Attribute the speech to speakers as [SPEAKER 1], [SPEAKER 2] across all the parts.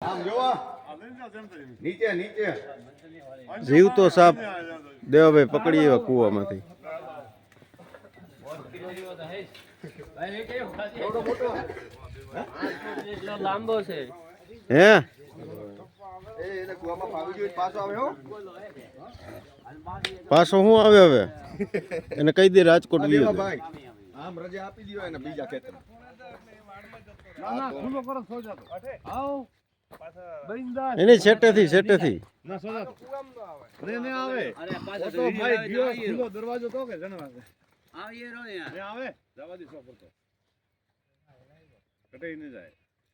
[SPEAKER 1] આમ તો નીચે નીચે.
[SPEAKER 2] જીવતો સાપ. દેવાભાઈ પકડી એવા કૂવામાંથી.
[SPEAKER 3] લાંબો છે
[SPEAKER 2] હે
[SPEAKER 1] પાછો આવે હો.
[SPEAKER 2] શું આવે હવે? એને કહી દે રાજકોટ લીધો
[SPEAKER 1] ભાઈ. આમ રજા આપી દીધો એને બીજા ખેતર
[SPEAKER 2] એની છેટેથી છેટેથી.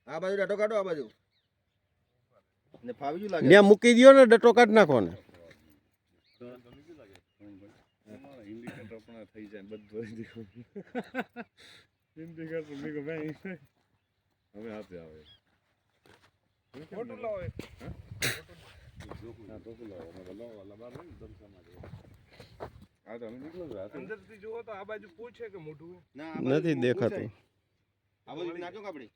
[SPEAKER 1] આ બાજુ ડટો કાઢો આ બાજુ. ને ફાવી ગયું લાગે.
[SPEAKER 2] ત્યાં મૂકી દ્યો ને ડટો કાઢ નાખો ને.
[SPEAKER 4] અંદરથી થઈ જાય બધું બાજુ પૂછે કે મોઢું
[SPEAKER 1] ના આ બાજુ
[SPEAKER 2] નથી દેખાતું.
[SPEAKER 1] આ બાજુ નાખ્યો કાપડી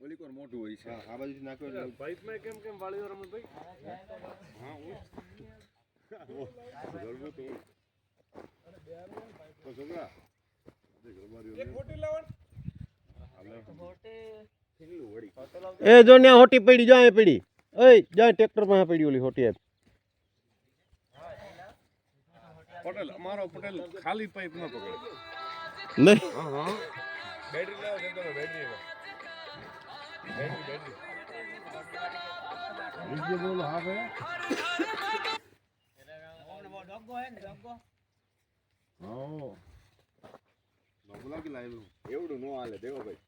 [SPEAKER 1] ઓલી કોર મોટું હોય છે આ બાજુ નાખ્યો એટલે
[SPEAKER 4] પાઇપમાં કેમ કેમ વાળ્યો રમતભાઈ એક મોટી લાવણ
[SPEAKER 2] એ જો ને હોટી પડી જાય પડી. ઓય જાય ટ્રેક્ટરમાં પડી ઓલી હોટી આપ
[SPEAKER 4] પટેલ અમારો પટેલ ખાલી પાઇપ ન પકડે.
[SPEAKER 2] નહીં.
[SPEAKER 4] બેટરી લાવો છે તમે બેટરી બેટરી બેટરી બીજે બોલો હા. ભાઈ હા
[SPEAKER 1] ડોગલા કે લાવ્યું એવડું નો હાલે દેવો ભાઈ.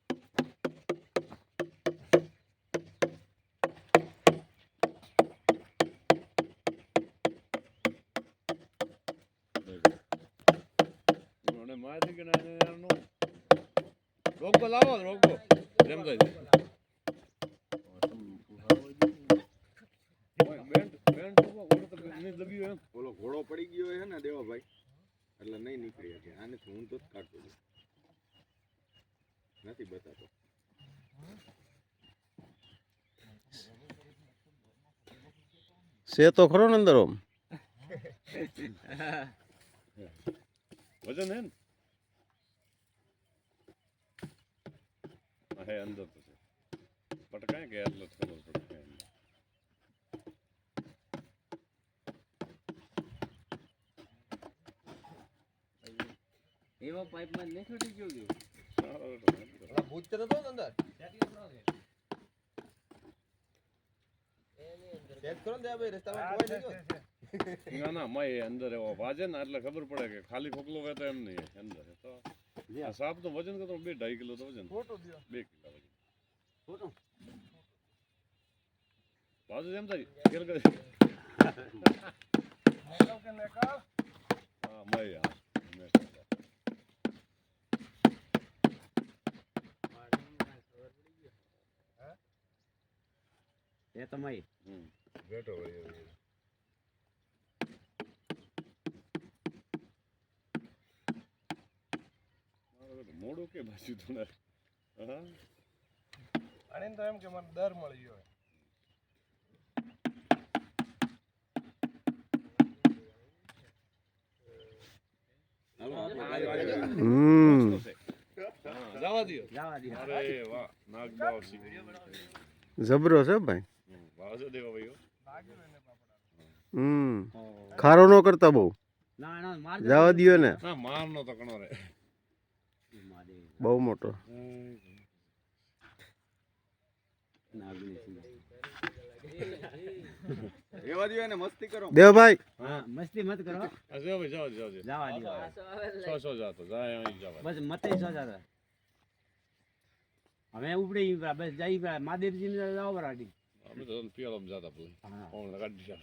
[SPEAKER 4] માહિતી કે ના રોગો લાવો રોગો જેમ તો ઓલો
[SPEAKER 1] ઘોડો પડી ગયો છે ને દેવો ભાઈ એટલે નહીં નીકળી શકે આને હું તો જ કાઢતો નથી બતાતો.
[SPEAKER 2] છે તો ખરો ને અંદર ઓમ?
[SPEAKER 4] વજન હે ને? હા, અંદર તો છે પટકાય કે એટલો જ ખબર પડે અંદર.
[SPEAKER 3] એવો પાઇપમાં નહીં ગયો ગયો.
[SPEAKER 4] તો અંદર.
[SPEAKER 1] ભૂત તો નતો અંદર. ચેક કરો ને ભાઈ રસ્તામાં કોઈ નહીં
[SPEAKER 4] ના ના મય અંદર એવો વાજે ને એટલે ખબર પડે કે ખાલી ખોખલો હોય તો એમ નહીં અંદર તો સાપ તો વજન કરતો બે ઢાઈ કિલો તો વજન. બે કિલો વજન. બાજુ એમ થાય કેલ કરે હા મય હા મેં
[SPEAKER 3] એ તો મય.
[SPEAKER 4] હમ. બેઠો હોય એવું. મારે તો મોડું કે બાજુ તો ના? હા?
[SPEAKER 5] અને તો એમ કે મને દર મળી ગયો.
[SPEAKER 2] જબરો છે ભાઈ?
[SPEAKER 4] હમ, દેવા ભાઈઓ.
[SPEAKER 2] હમ. ખારો નો કરતા બહુ.
[SPEAKER 3] ના ના માર
[SPEAKER 2] જવા દિયો ને.
[SPEAKER 4] ના માર નો તો કણો રે
[SPEAKER 2] બહુ મોટો.
[SPEAKER 1] રેવા દો એને મસ્તી કરો.
[SPEAKER 2] દેવભાઈ
[SPEAKER 3] હા મસ્તી મત કરો.
[SPEAKER 4] જાઓ ભાઈ જાઓ જાઓ.
[SPEAKER 3] જવા દે
[SPEAKER 4] સો સો જાતો. જાય
[SPEAKER 3] બસ મતે સો જતા. હવે ઉપડી બસ જઈ મહાદેવજી ને જાવ બરાડી
[SPEAKER 4] અમે તો પિયાળામાં જાતા પેલા
[SPEAKER 3] હા.
[SPEAKER 4] કોણ કાઢી દીધા.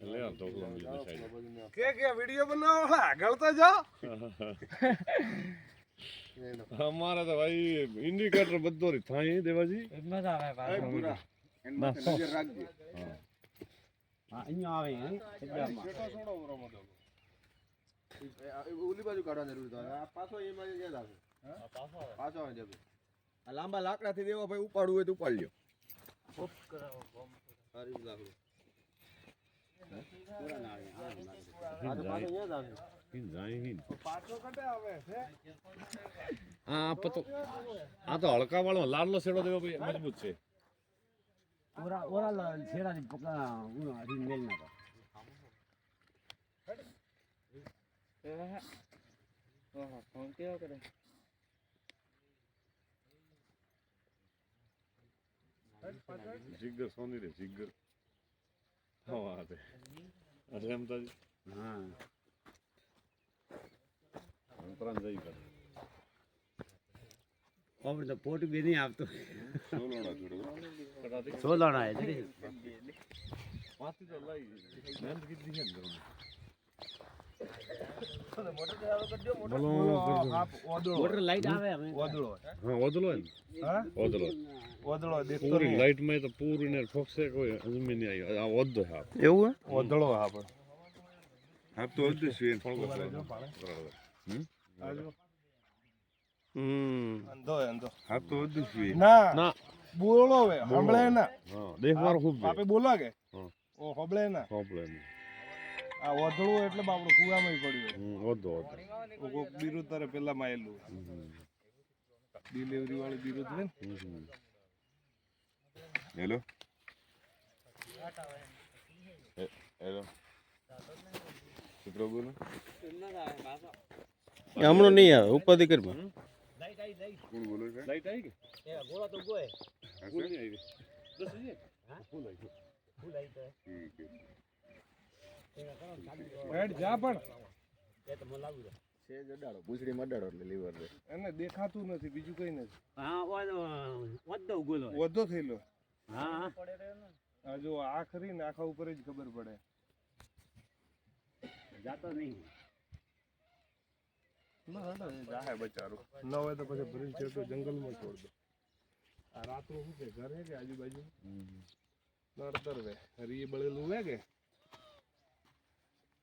[SPEAKER 4] લે આ ઢોકળો બીજો સાઈડ.
[SPEAKER 5] કે કે વિડિયો બનાવો આગળ તો જાઓ.
[SPEAKER 4] અમારા તો ભાઈ ઇન્ડિકેટર બધો થાય દેવાજી?
[SPEAKER 3] મજા આવે
[SPEAKER 1] એ પૂરા. નજર રાખજે.
[SPEAKER 3] હા અહીંયા આવે.
[SPEAKER 1] ઓલી બાજુ કાઢવાની જરૂર તો આ પાછો યાદ આવે. પાછો આવે આ લાંબા લાકડાથી દેવા ભાઈ ઉપાડવું હોય તો ઉપાડ લ્યો. સારી લાકડું.
[SPEAKER 5] પાછો કટે આવે. છે?
[SPEAKER 4] આ પતો આ તો હળકા વાળો લાડલો છેડો દેવો ભાઈ મજબૂત છે.
[SPEAKER 3] ઓરા ઓરા છેડાની પકડા હું હરી મેલ ના ઓહો ફોન કેવો કરે
[SPEAKER 4] જીગર સોની રે જીગર. હા તે. અરે એમ તાજી
[SPEAKER 3] હા.
[SPEAKER 4] અંતરાન જઈ કરે
[SPEAKER 3] ઓમ તો પોટ બી નહીં આવતો.
[SPEAKER 1] સોલાણા
[SPEAKER 4] કટાતી
[SPEAKER 3] સોલાણા એટલે
[SPEAKER 4] પાતી તો લઈ મેં કીધી છે
[SPEAKER 3] લાઈટ આવે અમે
[SPEAKER 5] ઓદળો
[SPEAKER 4] હા ઓદલો હે ને?
[SPEAKER 5] હા?
[SPEAKER 4] ઓદલો
[SPEAKER 5] ઓદળો દેખતો
[SPEAKER 4] પૂરી
[SPEAKER 5] નહીં.
[SPEAKER 4] લાઈટમાં તો પૂરી ને ફોક્સે કોઈ જમીન નહીં આવી. આ ઓદો હા
[SPEAKER 2] એવું
[SPEAKER 5] ઓદળો
[SPEAKER 1] તો.
[SPEAKER 4] બરાબર.
[SPEAKER 2] હમ?
[SPEAKER 5] અંધો અંધો
[SPEAKER 1] હા તો
[SPEAKER 5] ના
[SPEAKER 2] ના.
[SPEAKER 5] બોલો હવે હંભળે ના.
[SPEAKER 4] હા ખૂબ
[SPEAKER 5] આપે બોલા કે ઓ હંભળે ના.
[SPEAKER 4] કોમ્પ્લેન
[SPEAKER 5] આ ઓદળું એટલે બાપડું કુવામાં પડ્યું
[SPEAKER 4] હમ ઓદો ઓદો
[SPEAKER 5] ઓ કોક બિરુદ તારે પેલા માયેલું ડિલિવરી વાળી બિરુદ ને.
[SPEAKER 1] હેલો. હેલો. છોકરો બોલો.
[SPEAKER 2] હમણાં નહીં આવે ઉપાધિ કરમાં
[SPEAKER 1] કોણ બોલો છે
[SPEAKER 4] લાઈટ આવી કે
[SPEAKER 3] ગોળા તો ગોય
[SPEAKER 4] ફૂલ આવી દસ હજી ફૂલ આવી
[SPEAKER 1] ઠીક છે
[SPEAKER 5] હેડ જા પણ
[SPEAKER 1] છે જડાડો પૂછડી અડાડો એટલે લીવર દે
[SPEAKER 5] એને દેખાતું નથી બીજું કઈ નથી.
[SPEAKER 3] હા વધો ગોલો.
[SPEAKER 5] વધો થયેલો.
[SPEAKER 3] હા.
[SPEAKER 5] આ જો આ ખરી ને આખા ઉપર જ ખબર પડે.
[SPEAKER 3] જાતો નહીં.
[SPEAKER 5] ના હોય તો પછી ભરી છેટો જંગલમાં છોડ દો. આ રાતનું શું કે ઘર હે કે આજુબાજુ? નડતર વે હરી બળેલું હે કે